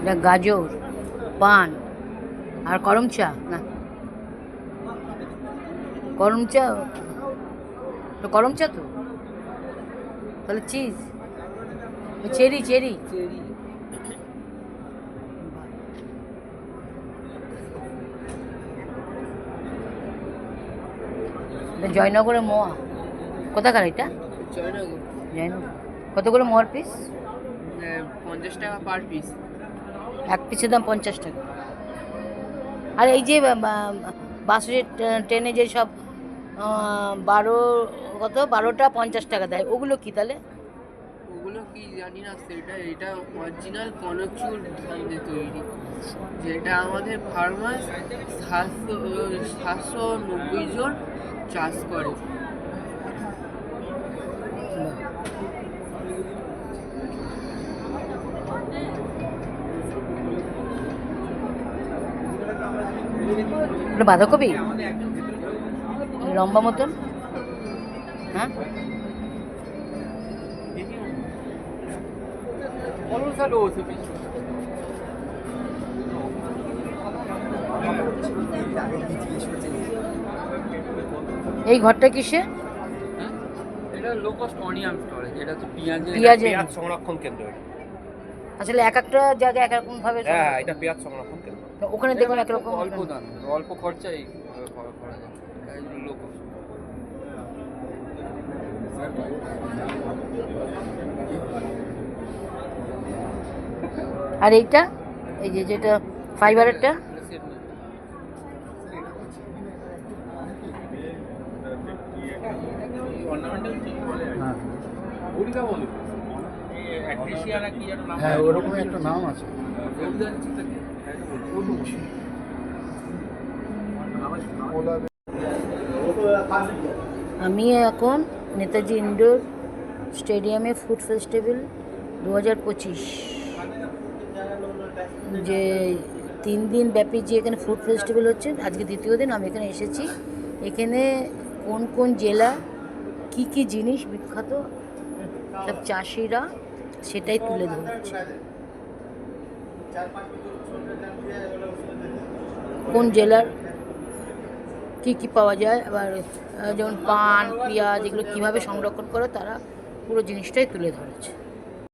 এটা গাজর, পান, আর করম চা, না। করম চা করম চা তো? তাহলে চিজ চেরি চেরি। এটা জয়নগরের মোয়া। কোথাকার এটা? জয়নগর। জয়নগর। কত করে মোয়ার পিস পঞ্চাশ টাকা পার পিস এক পিসের দাম পঞ্চাশ টাকা। আর এই যে বাসের ট্রেনে যে সব বারো কত? বারোটা পঞ্চাশ টাকা দেয়। ওগুলো কি তাহলে? ওগুলো কি জানি না সেটা এটা অরিজিনাল কনকচুর ধান দিয়ে তৈরি। যেটা আমাদের ফার্মার সাতশো সাতশো নব্বই জন চাষ করে। ওটা বাঁধাকপি? লম্বা মতন? হ্যাঁ? এই ঘরটা কিসে? এটা লো কস্ট অনিয়ন স্টোরেজ এটা পেঁয়াজ সংরক্ষণ কেন্দ্র আসলে এক একটা জায়গায় এক রকম ভাবে হ্যাঁ হ্যাঁ, এটা পেঁয়াজ সংরক্ষণ কেন্দ্র। ওখানে দেখুন একরকম অল্প দাম অল্প খরচায় করা করা লো কস্ট আর এইটা? এই যে যেটা ফাইবারেরটা হ্যাঁ ওরকম একটা নাম আছে। আমি এখন নেতাজি ইন্ডোর স্টেডিয়ামে ফুড ফেস্টিভ্যাল দু হাজার পঁচিশ। যে তিন দিন ব্যাপী যে এখানে ফুড ফেস্টিভ্যাল হচ্ছে, আজকে দ্বিতীয় দিন আমি এখানে এসেছি। এখানে কোন কোন জেলা কি কি জিনিস বিখ্যাত? সব চাষিরা সেটাই তুলে ধরছে। কোন জেলার কি কি পাওয়া যায়? আবার যেমন পান, পেঁয়াজ এগুলো কীভাবে সংরক্ষণ করে তারা পুরো জিনিসটাই তুলে ধরেছে।